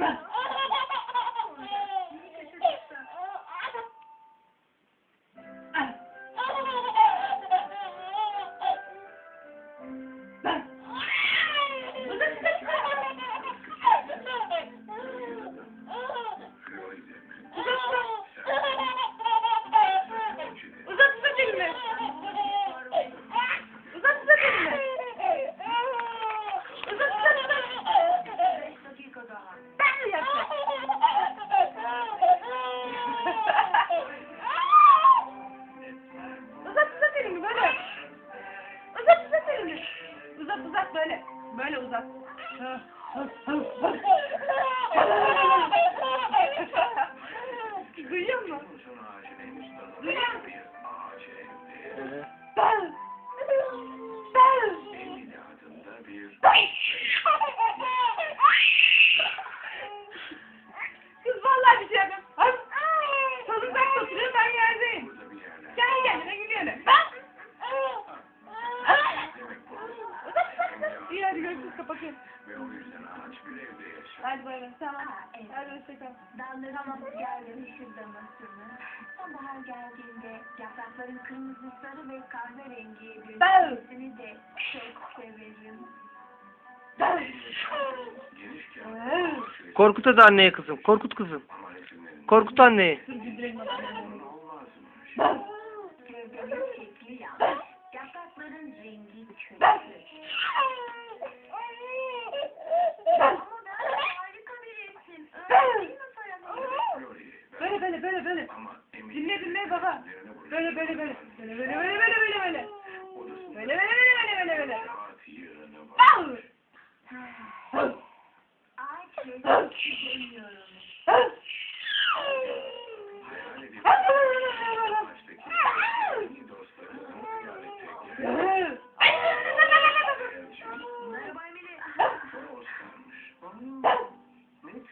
Yes. Böyle uzat. Hadi görüşürüz kapatıyorum. Ve o yüzden ağaç bir evde yaşar. Hadi bay bay. Tamam. Aa, evet. Hadi hoşçakal. Dallarımız geldi ışıldamasını. Sonbahar geldiğinde yaprakların kırmızı, sarı ve kahverengiye dönüşmesini de çok severim. Korkut hadi anneye kızım. Korkut kızım. Korkut anneyi. Toprakların rengi çünkü. Ama ben harika bir resim. Öyle değil mi Farah? Böyle böyle böyle böyle. Dinle dinle baba. Böyle böyle böyle. Böyle böyle böyle böyle böyle böyle. Böyle böyle böyle böyle böyle böyle. Ağaç resim görüyorum.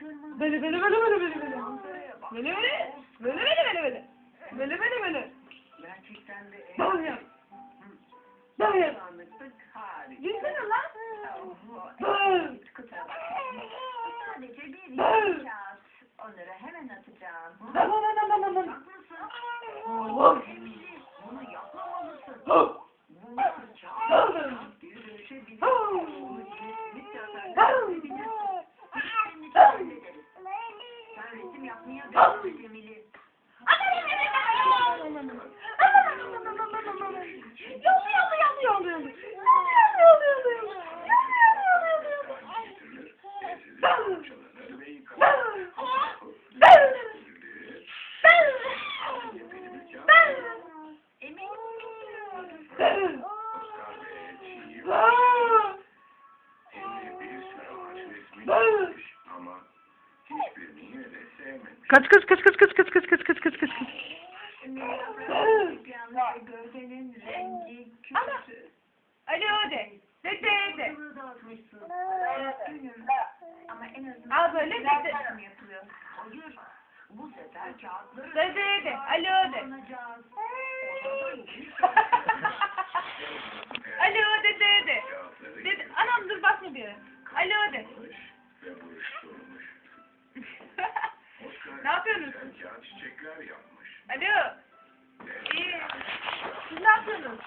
Böyle böyle böyle böyle böyle böyle. Böyle böyle. Böyle böyle böyle böyle. Böyle böyle böyle. Gerçekten de Dönüyor. Dönüyor. Gülsene lan. Dön. Sadece bir yiyeceğiz. Onları hemen atacağım. Dön dön dön dön dön dön. Bunu yapmamalısın. Bunu çağır. Dönüşe bilir. Bunu kesinlikle atar. Tatlı gemili. Bye. Kaç kaç kaç kaç kaç kaç kaç kaç kaç kaç kaç. Rengi kötü. Alo de. De de. Ama en azından Al böyle de de. resim yapıyor. Hayır. Bu sefer kağıtları De de de. Alo de. yapıyorsunuz? güzel çiçekler yapmış. Alo. İyi. Siz ne yapıyorsunuz?